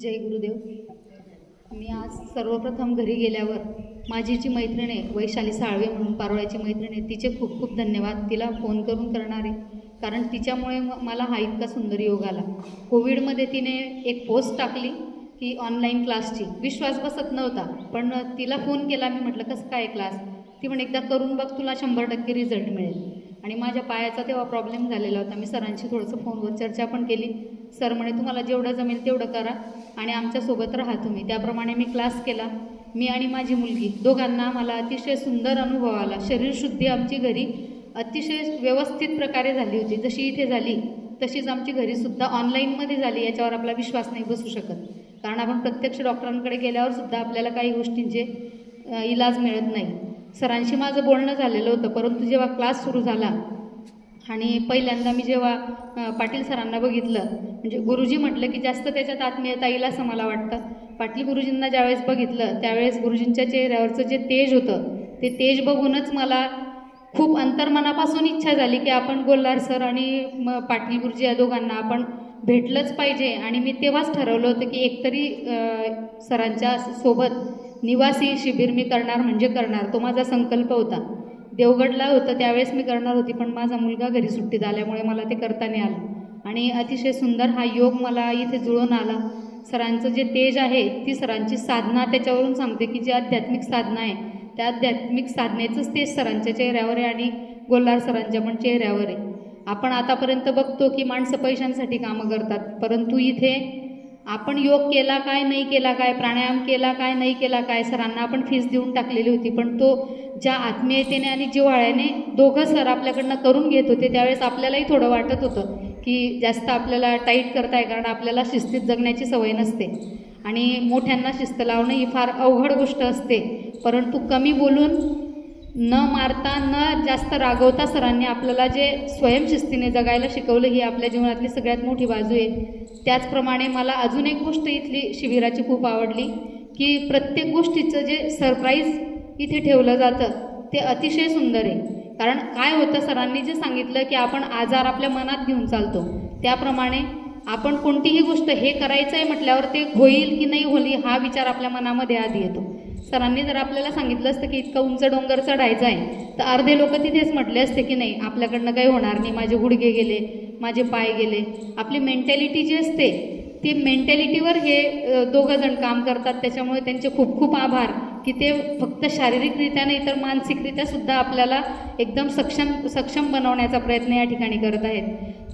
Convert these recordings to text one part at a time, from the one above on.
जय गुरुदेव. मी आज सर्वप्रथम घरी गेल्यावर माझी जी मैत्रीण आहे वैशाली साळवे म्हणून पारोळ्याची मैत्रीण आहे तिचे खूप खूप धन्यवाद. तिला फोन करून करणारे. कारण तिच्यामुळे म- मला हा इतका सुंदर योग आला. कोविडमध्ये तिने एक पोस्ट टाकली की ऑनलाईन क्लासची विश्वास बसत नव्हता पण तिला फोन केला. मी म्हटलं कसं काय क्लास ती म्हणे एकदा करून बघ तुला शंभर टक्के रिझल्ट मिळेल. आणि माझ्या पायाचा तेव्हा प्रॉब्लेम झालेला होता. मी सरांशी थोडंसं फोनवर चर्चा पण केली. सर म्हणे तुम्हाला जेवढं जमेल तेवढं करा आणि आमच्यासोबत राहा तुम्ही. त्याप्रमाणे मी क्लास केला. मी आणि माझी मुलगी दोघांना मला अतिशय सुंदर अनुभव आला. शरीरशुद्धी आमची घरी अतिशय व्यवस्थित प्रकारे झाली होती. जशी इथे झाली तशीच आमची घरीसुद्धा ऑनलाईनमध्ये झाली याच्यावर आपला विश्वास नाही बसू शकत. कारण आपण प्रत्यक्ष डॉक्टरांकडे गेल्यावर सुद्धा आपल्याला काही गोष्टींचे इलाज मिळत नाही. सरांशी माझं बोलणं झालेलं होतं परंतु जेव्हा क्लास सुरू झाला आणि पहिल्यांदा मी जेव्हा पाटील सरांना बघितलं म्हणजे गुरुजी म्हटलं की जास्त त्याच्यात आत्मीयता येईल असं मला वाटतं. पाटील गुरुजींना ज्यावेळेस बघितलं त्यावेळेस गुरुजींच्या चेहऱ्यावरचं जे तेज होतं ते तेज बघूनच मला खूप अंतर्मनापासून इच्छा झाली की आपण गोल्हार सर आणि म पाटील गुरुजी या दोघांना आपण भेटलंच पाहिजे. आणि मी तेव्हाच ठरवलं होतं की एकतरी सरांच्या सोबत निवासी शिबिर मी करणार म्हणजे करणार तो माझा संकल्प होता. देवगडला होतं त्यावेळेस मी करणार होती पण माझा मुलगा घरी सुट्टीत आल्यामुळे मला ते करता नाही आलं. आणि अतिशय सुंदर हा योग मला इथे जुळून आला. सरांचं जे तेज आहे ती सरांची साधना त्याच्यावरून सांगते की जी आध्यात्मिक साधना आहे त्या आध्यात्मिक साधनेचंच तेज सरांच्या चेहऱ्यावर आहे आणि गोल्हार सरांच्या पण चेहऱ्यावर आहे. आपण आतापर्यंत बघतो की माणसं पैशांसाठी कामं करतात परंतु इथे आपण योग केला काय नाही केला काय प्राणायाम केला काय नाही केला काय सरांना आपण फीस देऊन टाकलेली होती पण तो ज्या आत्मीयतेने आणि जिव्हाळ्याने दोघं सर आपल्याकडनं करून घेत होते त्यावेळेस आपल्यालाही थोडं वाटत होतं की जास्त आपल्याला टाईट करताय कारण आपल्याला शिस्तीत जगण्याची सवय नसते. आणि मोठ्यांना शिस्त लावणं ही फार अवघड गोष्ट असते. परंतु कमी बोलून न मारता न जास्त रागवता सरांनी आपल्याला जे स्वयंशिस्तीने जगायला शिकवलं ही आपल्या जीवनातली सगळ्यात मोठी बाजू आहे. त्याचप्रमाणे मला अजून एक गोष्ट इथली शिबिराची खूप आवडली की प्रत्येक गोष्टीचं जे सरप्राईज इथे ठेवलं जातं. ते अतिशय सुंदर आहे. कारण काय होतं सरांनी जे सांगितलं की आपण आजार आपल्या मनात घेऊन चालतो. त्याप्रमाणे आपण कोणतीही गोष्ट हे करायचं आहे म्हटल्यावर ते होईल की नाही होईल हा विचार आपल्या मनामध्ये आधी येतो. सरांनी जर आपल्याला सांगितलं असतं की इतका उंच डोंगर चढायचा आहे तर अर्धे लोक तिथेच म्हटले असते की नाही आपल्याकडनं काही होणार नाही. माझे गुडघे गेले माझे पाय गेले. आपली मेंटॅलिटी जी असते ती मेंटॅलिटीवर हे दोघंजण दोघं जण काम करतात. त्याच्यामुळे त्यांचे खूप खूप आभार. की ते फक्त शारीरिकरित्या नाही तर मानसिकरित्या सुद्धा आपल्याला एकदम सक्षम सक्षम बनवण्याचा प्रयत्न या ठिकाणी करत आहेत.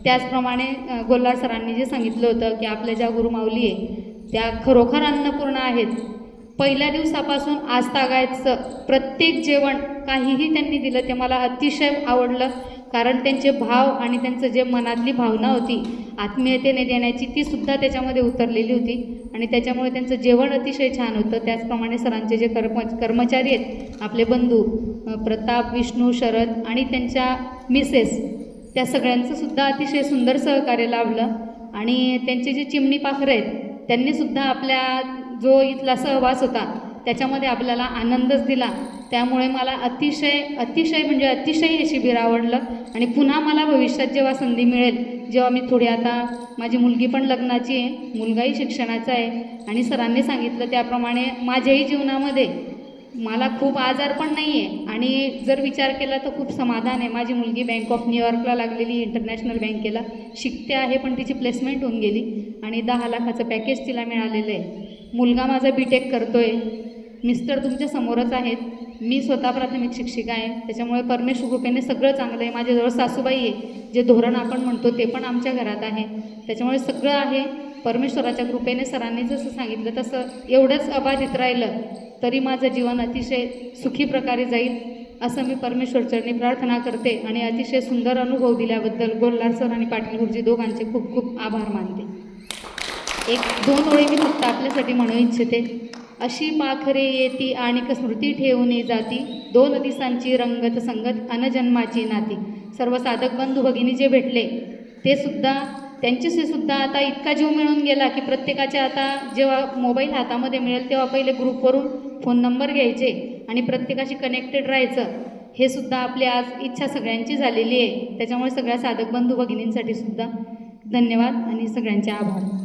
त्याचप्रमाणे अ, गोल्हार सरांनी जे सांगितलं होतं की आपल्या ज्या गुरुमाऊली आहे त्या खरोखर अन्नपूर्ण आहेत. पहिल्या दिवसापासून आज तागायचं प्रत्येक जेवण काहीही त्यांनी दिलं ते मला अतिशय आवडलं. कारण त्यांचे भाव आणि त्यांचं जे मनातली भावना होती आत्मीयतेने देण्याची ती सुद्धा त्याच्यामध्ये उतरलेली होती. आणि त्याच्यामुळे त्यांचं जेवण अतिशय छान होतं. त्याचप्रमाणे सरांचे जे कर्म कर्मचारी आहेत आपले बंधू प्रताप विष्णू शरद आणि त्यांच्या मिसेस त्या सगळ्यांचं सुद्धा अतिशय सुंदर सहकार्य लाभलं. आणि त्यांचे जे चिमणी पाखरं आहेत त्यांनीसुद्धा आपल्या जो इथला सहवास होता त्याच्यामध्ये आपल्याला आनंदच दिला. त्यामुळे मला अतिशय अतिशय म्हणजे अतिशय हे शिबिर आवडलं आणि पुन्हा मला भविष्यात जेव्हा संधी मिळेल जेव्हा मी थोडी आता माझी मुलगी पण लग्नाची आहे मुलगाही शिक्षणाचा आहे आणि सरांनी सांगितलं त्याप्रमाणे माझ्याही जीवनामध्ये मला खूप आजार पण नाही आहे आणि जर विचार केला तर खूप समाधान आहे. माझी मुलगी बँक ऑफ न्यूयॉर्कला लागलेली इंटरनॅशनल बँकेला शिकते आहे पण तिची प्लेसमेंट होऊन गेली आणि दहा लाखाचं पॅकेज तिला मिळालेलं आहे. मुलगा माझा बी टेक करतो आहे मिस्टर तुमच्या समोरच आहेत. मी स्वतः प्राथमिक शिक्षिका आहे. त्याच्यामुळे परमेश्वर कृपेने सगळं चांगलं आहे. माझ्याजवळ सासूबाई आहे जे धोरण आपण म्हणतो ते पण आमच्या घरात आहे. त्याच्यामुळे सगळं आहे. परमेश्वराच्या कृपेने सरांनी जसं सांगितलं तसं एवढंच अबाधित राहिलं तरी माझं जीवन अतिशय सुखी प्रकारे जाईल असं मी परमेश्वरचरणी प्रार्थना करते आणि अतिशय सुंदर अनुभव दिल्याबद्दल गोल्हार सर आणि पाटील गुरुजी दोघांचे खूप खूप आभार मानते. एक दोन ओळी मी फक्त आपल्यासाठी म्हणू इच्छिते. अशी पाखरे येती आणि स्मृती ठेवून जाती. दोन दिसांची रंगत संगत अनजन्माची नाती. सर्व साधक बंधू भगिनी जे भेटले ते सुद्धा त्यांच्याशी सुद्धा आता इतका जीव मिळून गेला की प्रत्येकाच्या आता जेव्हा मोबाईल हातामध्ये मिळेल तेव्हा पहिले ग्रुपवरून फोन नंबर घ्यायचे आणि प्रत्येकाशी कनेक्टेड राहायचं. हे सुद्धा आपली आज इच्छा सगळ्यांची झालेली आहे. त्याच्यामुळे सगळ्या साधक बंधू भगिनींसाठी सुद्धा धन्यवाद आणि सगळ्यांचे आभार.